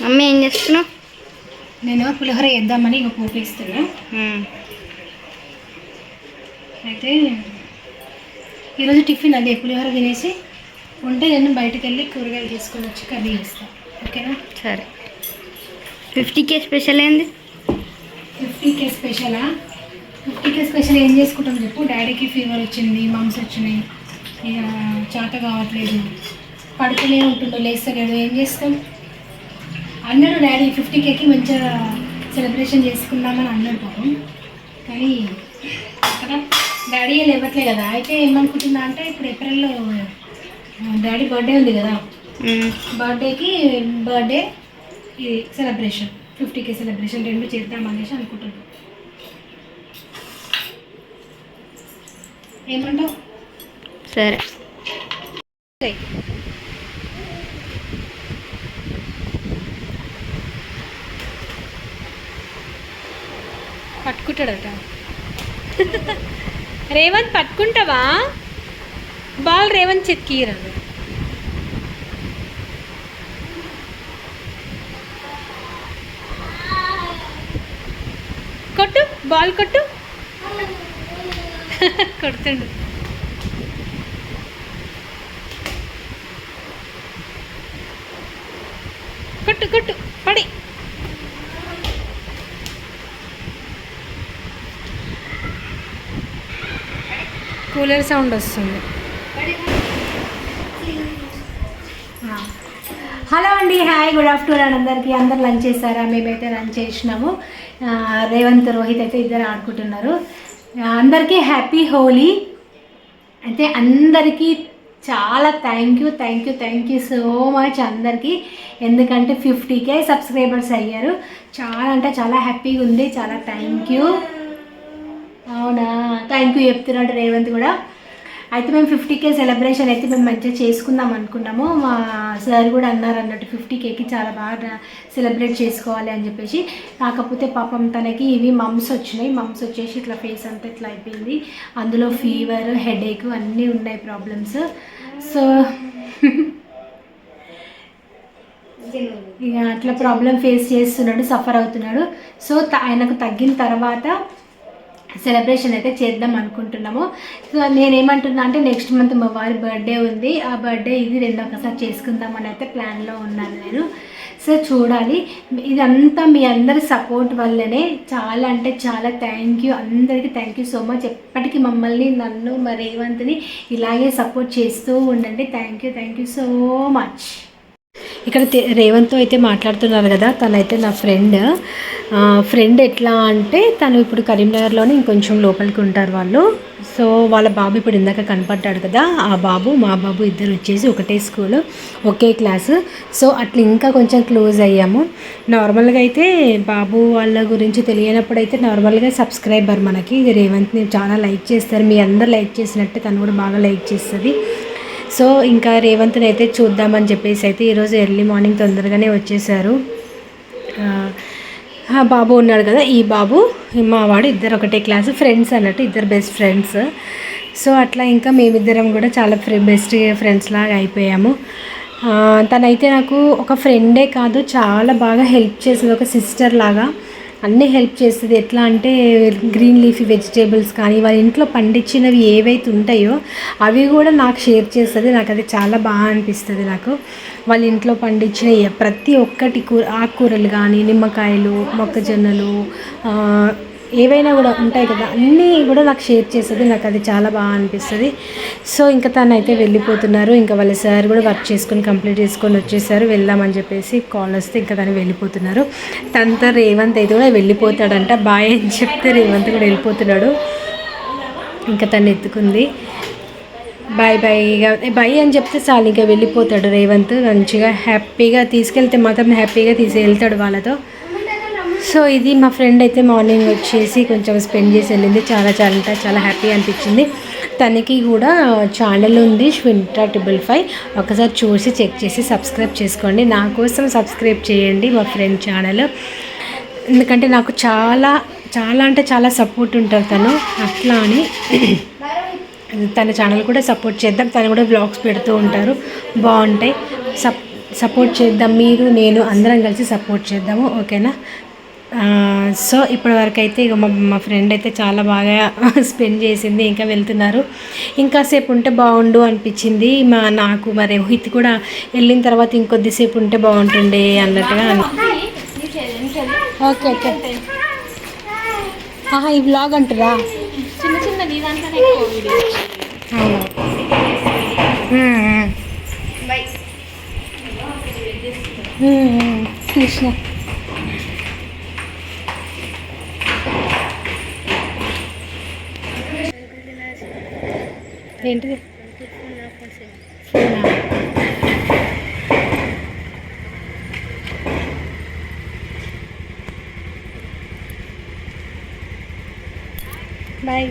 Mummy ఏం చేస్తున్నావు? నేను పులిహోర వేద్దామని ఇక పోపు వేస్తున్నా అయితే ఈరోజు టిఫిన్ అదే పులిహోర తినేసి ఉంటే నేను బయటకు వెళ్ళి కూరగాయలు తీసుకొని వచ్చి కర్రీ చేస్తాను ఓకేనా? సరే. ఫిఫ్టీ కే స్పెషల్ ఏంది? ఫిఫ్టీ కే స్పెషలా? ఫిఫ్టీ కే స్పెషల్ ఏం చేసుకుంటాం చెప్పు? డాడీకి ఫీవర్ వచ్చింది మమ్స్ వచ్చినాయి ఇక చేత కావట్లేదు. పడుకునే ఉంటుండో లేస్తలేడు. ఏం చేస్తాం? అన్నాడు డాడీ ఫిఫ్టీ కేకి మంచిగా సెలబ్రేషన్ చేసుకుందామని అన్నాడు పాపం. కానీ కదా డాడీ లేవట్లే కదా. అయితే ఏమనుకుంటున్నా అంటే ఇప్పుడు ఏప్రిల్లో డాడీ బర్త్డే ఉంది కదా. బర్త్డేకి బర్త్డే ఇది సెలబ్రేషన్ ఫిఫ్టీకే సెలబ్రేషన్ రెండు చేద్దాం అనేసి అనుకుంటున్నాను ఏమంటావు? సరే. పట్టుకుంటాడట. రేవంత్ పట్టుకుంటావా? బాల్ రేవంత్ చెక్కిరాదు కొట్టు బాల్ కొట్టు. కొడుతుండు. కొట్టు కొట్టు పడి. కూలర్ సౌండ్ వస్తుంది. హలో అండి హాయ్ గుడ్ ఆఫ్టర్నూన్ అందరికీ. అందరు లంచ్ చేశారా? మేమైతే లంచ్ చేసినాము. రేవంత్ రోహిత్ అయితే ఇద్దరు ఆడుకుంటున్నారు. అందరికీ హ్యాపీ హోలీ. అయితే అందరికీ చాలా thank you thank you thank you so much అందరికీ. ఎందుకంటే ఫిఫ్టీకే సబ్స్క్రైబర్స్ అయ్యారు. చాలా అంటే చాలా హ్యాపీగా ఉంది. చాలా థ్యాంక్ యూ అవునా? థ్యాంక్ యూ చెప్తున్నాడు రేవంత్ కూడా. అయితే మేము ఫిఫ్టీ కే సెలబ్రేషన్ అయితే మేము మంచిగా చేసుకుందాం అనుకున్నాము. మా సార్ కూడా అన్నారు అన్నట్టు ఫిఫ్టీ కేకి చాలా బాగా సెలబ్రేట్ చేసుకోవాలి అని చెప్పేసి. కాకపోతే పాపం తనకి ఇవి మమ్స్ వచ్చినాయి. మమ్స్ వచ్చేసి ఇట్లా ఫేస్ అంతా ఇట్లా అయిపోయింది. అందులో ఫీవర్ హెడేక్ అన్నీ ఉన్నాయి ప్రాబ్లమ్స్ సో ఇక అట్లా ప్రాబ్లం ఫేస్ చేస్తున్నాడు సఫర్ అవుతున్నాడు. సో ఆయనకు తగ్గిన తర్వాత సెలబ్రేషన్ అయితే చేద్దాం అనుకుంటున్నాము. సో నేనేమంటున్నా అంటే నెక్స్ట్ మంత్ మా వారి బర్త్డే ఉంది. ఆ బర్త్డే ఇది రెండు ఒకసారి చేసుకుందామని అయితే ప్లాన్లో ఉన్నాను నేను. సో చూడాలి. ఇదంతా మీ అందరి సపోర్ట్ వల్లనే చాలా అంటే చాలా థ్యాంక్ యూ అందరికీ థ్యాంక్ యూ సో మచ్ ఎప్పటికీ మమ్మల్ని నన్ను మా రేవంత్ని ఇలాగే సపోర్ట్ చేస్తూ ఉండండి. Thank you thank you so much ఇక్కడ రేవంత్తో అయితే మాట్లాడుతున్నారు కదా తనైతే నా ఫ్రెండ్. ఫ్రెండ్ ఎట్లా అంటే తను ఇప్పుడు కరీంనగర్లోనే ఇంకొంచెం లోపలికి ఉంటారు వాళ్ళు. సో వాళ్ళ బాబు ఇప్పుడు ఇందాక కనపడ్డాడు కదా ఆ బాబు మా బాబు ఇద్దరు వచ్చేసి ఒకటే స్కూల్ ఒకే క్లాసు. సో అట్లా ఇంకా కొంచెం క్లోజ్ అయ్యాము. నార్మల్గా అయితే బాబు వాళ్ళ గురించి తెలియనప్పుడు అయితే నార్మల్గా సబ్స్క్రైబర్ మనకి. రేవంత్ని చాలా లైక్ చేస్తారు. మీ అందరు లైక్ చేసినట్టే తను కూడా బాగా లైక్ చేస్తుంది. సో ఇంకా రేవంత్ని అయితే చూద్దామని చెప్పేసి అయితే ఈరోజు ఎర్లీ మార్నింగ్ తొందరగానే వచ్చేసారు. బాబు ఉన్నాడు కదా ఈ బాబు మా వాడు ఇద్దరు ఒకటే క్లాస్ ఫ్రెండ్స్ అన్నట్టు ఇద్దరు బెస్ట్ ఫ్రెండ్స్. సో అట్లా ఇంకా మేమిద్దరం కూడా చాలా ఫ్రె బెస్ట్ ఫ్రెండ్స్ లాగా అయిపోయాము. తనైతే నాకు ఒక ఫ్రెండే కాదు చాలా బాగా హెల్ప్ చేసింది ఒక సిస్టర్ లాగా. అన్నీ హెల్ప్ చేస్తుంది. ఎట్లా అంటే గ్రీన్ లీఫీ వెజిటేబుల్స్ కానీ వాళ్ళ ఇంట్లో పండించినవి ఏవైతే ఉంటాయో అవి కూడా నాకు షేర్ చేస్తుంది. నాకు అది చాలా బాగా అనిపిస్తుంది నాకు. వాళ్ళ ఇంట్లో పండించిన ప్రతి ఒక్కటి కూర ఆకుకూరలు కానీ నిమ్మకాయలు మొక్కజొన్నలు ఏవైనా కూడా ఉంటాయి కదా అన్నీ కూడా నాకు షేర్ చేస్తుంది నాకు అది చాలా బాగా అనిపిస్తుంది. సో ఇంకా తను అయితే వెళ్ళిపోతున్నారు. ఇంకా వాళ్ళ సార్ కూడా వర్క్ చేసుకొని కంప్లీట్ చేసుకొని వచ్చేసారు. వెళ్దామని చెప్పేసి కాల్ వస్తే ఇంకా తను వెళ్ళిపోతున్నారు. తనతో రేవంత్ అయితే కూడా వెళ్ళిపోతాడంట. బాయ్ అని చెప్తే రేవంత్ కూడా వెళ్ళిపోతున్నాడు. ఇంకా తను ఎత్తుకుంది. బాయ్ బాయ్ ఇక బాయ్ అని చెప్తే చాలు ఇంకా వెళ్ళిపోతాడు రేవంత్. మంచిగా హ్యాపీగా తీసుకెళ్తే మాత్రం హ్యాపీగా తీసుకెళ్తాడు వాళ్ళతో. సో ఇది మా ఫ్రెండ్ అయితే మార్నింగ్ వచ్చేసి కొంచెం స్పెండ్ చేసి వెళ్ళింది. చాలా చాలా అంటే చాలా హ్యాపీ అనిపించింది. తనకి కూడా ఛానల్ ఉంది ష్వింటా ట్రిపుల్ ఫైవ్. ఒకసారి చూసి చెక్ చేసి సబ్స్క్రైబ్ చేసుకోండి. నా కోసం సబ్స్క్రైబ్ చేయండి మా ఫ్రెండ్ ఛానల్. ఎందుకంటే నాకు చాలా చాలా అంటే చాలా సపోర్ట్ ఉంటుంది తను. అట్లా అని తన ఛానల్ కూడా సపోర్ట్ చేద్దాం. తను కూడా బ్లాగ్స్ పెడుతూ ఉంటారు. బాగుంటాయి. సప్ సపోర్ట్ చేద్దాం. మీరు నేను అందరం కలిసి సపోర్ట్ చేద్దాము. ఓకేనా? సో ఇప్పటి వరకు అయితే ఇక మా మా ఫ్రెండ్ అయితే చాలా బాగా స్పెండ్ చేసింది ఇంకా వెళ్తున్నారు. ఇంకాసేపు ఉంటే బాగుండు అనిపించింది. మా నాకు మరి రోహిత్ కూడా వెళ్ళిన తర్వాత ఇంకొద్దిసేపు ఉంటే బాగుంటుండే అన్నట్టుగా అని ఓకే ఓకే. ఆహా ఈ బ్లాగ్ అంటారా? చిన్న చిన్న నీ ఏంటిది ఫోనా? బాయ్